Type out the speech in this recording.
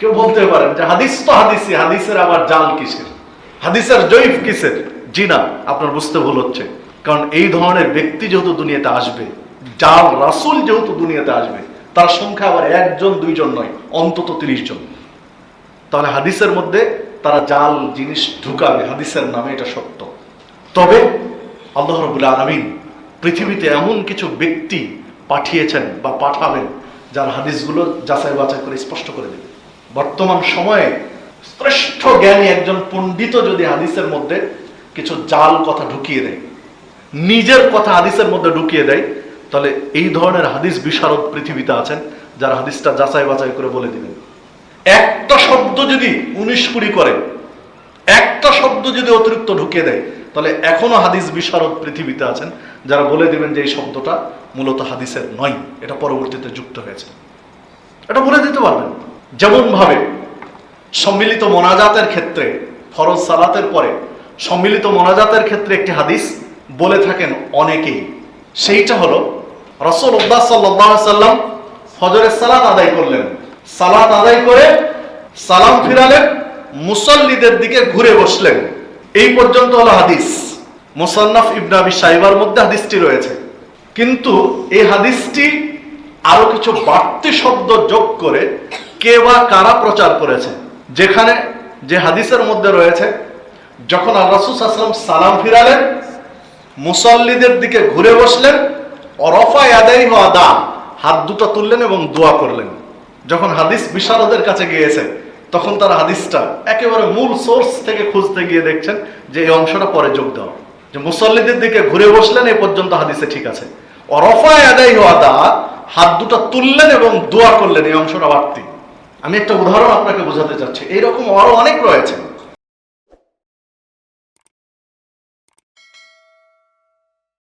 কেউ বলতে পারেন যে হাদিস তো হাদিসই, হাদিসের আবার জাল কিসের? হাদিসের জয়ীফ কিসের? জি না, আপনার বুঝতে ভুল হচ্ছে। কারণ এই ধরনের ব্যক্তি যেহেতু দুনিয়াতে আসবে জাল রাসুল যেহেতু দুনিয়াতে আসবে, তার সংখ্যা আবার একজন, দুইজন নয়, অন্তত তিরিশ জন। তাহলে হাদিসের মধ্যে তারা জাল, জিনিস ঢুকাবে, হাদিসের নামে এটা সত্য। তবে আল্লাহ রবুল আলমিন পৃথিবীতে এমন কিছু ব্যক্তি পাঠিয়েছেন বা পাঠাবেন, যার হাদিসগুলো যাচাই বাছাই করে স্পষ্ট করে দেবে। বর্তমান সময়ে শ্রেষ্ঠ জ্ঞানী একজন পণ্ডিত যদি হাদিসের মধ্যে কিছু জাল কথা ঢুকিয়ে দেয়, নিজের কথা হাদিসের মধ্যে ঢুকিয়ে দেয়, তাহলে এই ধরনের হাদিস বিশারদ পৃথিবীতে আছেন, যারা হাদিসটা যাচাই বাছাই করে বলে দিবেন। একটা শব্দ যদি উনিশ কুড়ি করে, একটা শব্দ যদি অতিরিক্ত ঢুকিয়ে দেয়, তাহলে এখনও হাদিস বিশারদ পৃথিবীতে আছেন, যারা বলে দিবেন যে এই শব্দটা মূলত হাদিসের নয়, এটা পরবর্তীতে যুক্ত হয়েছে। এটা বলে দিতে পারবেন। যেমন ভাবে সম্মিলিত মোনাজাতের ক্ষেত্রে, ফরজ সালাতের পরে সম্মিলিত মোনাজাতের ক্ষেত্রে একটি হাদিস বলে থাকেন অনেকেই। সেইটা হলো রসুল উদ্দাস সাল্লাম ফজরের সালাত আদায় করলেন। সালাত আদায় করে সালাম ফিরালেন, মুসল্লিদের দিকে ঘুরে বসলেন। এই পর্যন্ত হলো হাদিস। মুসান্নাফ ইবনাবি সাইবার মধ্যে হাদিসটি রয়েছে। কিন্তু এই হাদিসটি আরও কিছু বাড়তি শব্দ যোগ করে কে বা কারা প্রচার করেছে। যেখানে যে হাদিসের মধ্যে রয়েছে, যখন আল্লাহ আসলাম সালাম ফিরালেন, মুসল্লিদের দিকে ঘুরে বসলেন, অরফা আদাই দা হাত দুটো তুললেন এবং দোয়া করলেন। যখন হাদিস বিশারদের কাছে গিয়েছে, তখন তারা হাদিসটা একেবারে মূল সোর্স থেকে খুঁজতে গিয়ে দেখছেন যে এই অংশটা পরে যোগ দেওয়া। যে মুসল্লিদের দিকে ঘুরে বসলেন, এ পর্যন্ত হাদিসে ঠিক আছে। অরফা আদাই দা হাত দুটো তুললেন এবং দোয়া করলেন, এই অংশটা বাড়তি। আমি একটা উদাহরণ আপনাকে বোঝাতে চাচ্ছি। এইরকম আরও অনেক রয়েছে।